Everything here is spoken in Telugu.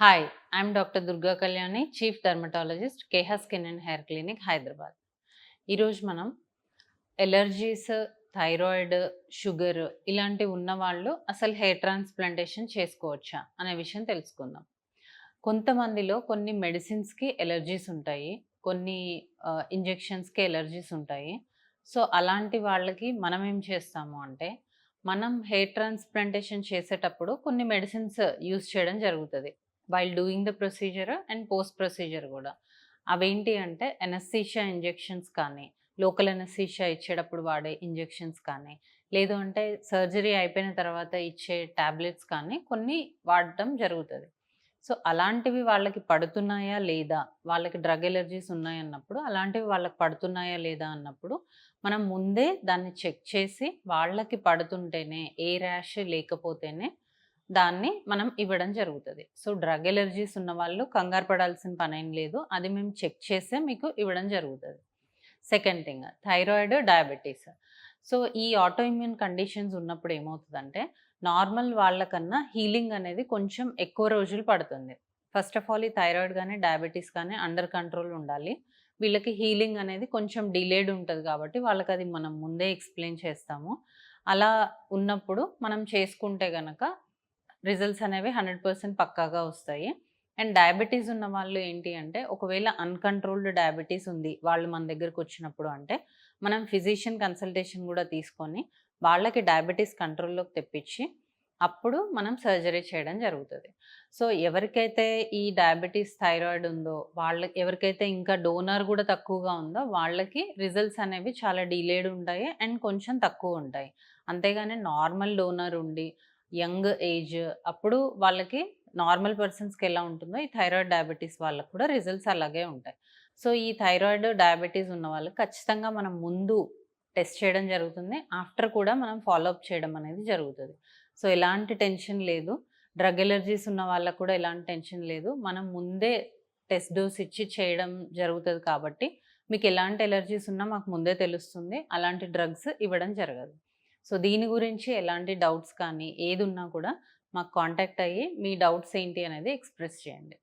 Hi I'm doctor Durga Kalyani chief dermatologist Keha skin and hair clinic Hyderabad ఈరోజు మనం ఎలర్జీస్ థైరాయిడ్ షుగర్ ఇలాంటివి ఉన్న వాళ్ళు అసలు హెయిర్ ట్రాన్స్ప్లాంటేషన్ చేసుకోవచ్చా అనే విషయం తెలుసుకుందాం. కొంతమందిలో కొన్ని మెడిసిన్స్కి ఎలర్జీస్ ఉంటాయి కొన్ని ఇంజెక్షన్స్కి ఎలర్జీస్ ఉంటాయి. సో అలాంటి వాళ్ళకి మనం ఏం చేస్తాము అంటే మనం హెయిర్ ట్రాన్స్ప్లాంటేషన్ చేసేటప్పుడు కొన్ని మెడిసిన్స్ యూస్ చేయడం జరుగుతుంది. While doing the procedure and post procedure కూడా. అవేంటి అంటే ఎనస్థీషియా ఇంజెక్షన్స్ కానీ లోకల్ ఎనస్థీషియా ఇచ్చేటప్పుడు వాడే ఇంజెక్షన్స్ కానీ లేదు అంటే సర్జరీ అయిపోయిన తర్వాత ఇచ్చే ట్యాబ్లెట్స్ కానీ కొన్ని వాడటం జరుగుతుంది. సో అలాంటివి వాళ్ళకి పడుతున్నాయా లేదా వాళ్ళకి డ్రగ్ ఎలర్జీస్ ఉన్నాయన్నప్పుడు అలాంటివి వాళ్ళకి పడుతున్నాయా లేదా అన్నప్పుడు మనం ముందే దాన్ని చెక్ చేసి వాళ్ళకి పడుతుంటేనే ఏ ర్యాష్ లేకపోతేనే దాన్ని మనం ఇవ్వడం జరుగుతుంది. సో డ్రగ్ ఎలర్జీస్ ఉన్న వాళ్ళు కంగారు పడాల్సిన పని ఏం లేదు. అది మేము చెక్ చేసే మీకు ఇవ్వడం జరుగుతుంది. Second thing thyroid diabetes. So ఈ ఆటో ఇమ్యూన్ కండిషన్స్ ఉన్నప్పుడు ఏమవుతుందంటే నార్మల్ వాళ్ళకన్నా హీలింగ్ అనేది కొంచెం ఎక్కువ రోజులు పడుతుంది. ఫస్ట్ ఆఫ్ ఆల్ ఈ థైరాయిడ్ కానీ డయాబెటీస్ కానీ అండర్ కంట్రోల్ ఉండాలి. వీళ్ళకి హీలింగ్ అనేది కొంచెం డిలేడ్ ఉంటుంది కాబట్టి వాళ్ళకి అది మనం ముందే ఎక్స్ప్లెయిన్ చేస్తాము. అలా ఉన్నప్పుడు మనం చేసుకుంటే కనుక రిజల్ట్స్ అనేవి హండ్రెడ్ పర్సెంట్ పక్కాగా వస్తాయి. అండ్ డయాబెటీస్ ఉన్న వాళ్ళు ఏంటి అంటే ఒకవేళ అన్కంట్రోల్డ్ డయాబెటీస్ ఉంది వాళ్ళు మన దగ్గరకు వచ్చినప్పుడు అంటే మనం ఫిజిషియన్ కన్సల్టేషన్ కూడా తీసుకొని వాళ్ళకి డయాబెటీస్ కంట్రోల్లోకి తెప్పించి అప్పుడు మనం సర్జరీ చేయడం జరుగుతుంది. సో ఎవరికైతే ఈ డయాబెటీస్ థైరాయిడ్ ఉందో వాళ్ళకి ఎవరికైతే ఇంకా డోనర్ కూడా తక్కువగా ఉందో వాళ్ళకి రిజల్ట్స్ అనేవి చాలా డిలేడ్ ఉంటాయి అండ్ కొంచెం తక్కువ ఉంటాయి. అంతేగాని నార్మల్ డోనర్ ఉండి యంగ్ ఏజ్ అప్పుడు వాళ్ళకి నార్మల్ పర్సన్స్కి ఎలా ఉంటుందో ఈ థైరాయిడ్ డయాబెటీస్ వాళ్ళకు కూడా రిజల్ట్స్ అలాగే ఉంటాయి. సో ఈ థైరాయిడ్ డయాబెటీస్ ఉన్న వాళ్ళకి ఖచ్చితంగా మనం ముందు టెస్ట్ చేయడం జరుగుతుంది. ఆఫ్టర్ కూడా మనం ఫాలోఅప్ చేయడం అనేది జరుగుతుంది. సో ఎలాంటి టెన్షన్ లేదు. డ్రగ్ ఎలర్జీస్ ఉన్న వాళ్ళకు కూడా ఎలాంటి టెన్షన్ లేదు. మనం ముందే టెస్ట్ డోస్ ఇచ్చి చేయడం జరుగుతుంది కాబట్టి మీకు ఎలాంటి ఎలర్జీస్ ఉన్నా మాకు ముందే తెలుస్తుంది. అలాంటి డ్రగ్స్ ఇవ్వడం జరగదు. సో దీని గురించి ఎలాంటి డౌట్స్ కానీ ఏది ఉన్నా కూడా మాకు కాంటాక్ట్ అయ్యి మీ డౌట్స్ ఏంటి అనేది ఎక్స్ప్రెస్ చేయండి.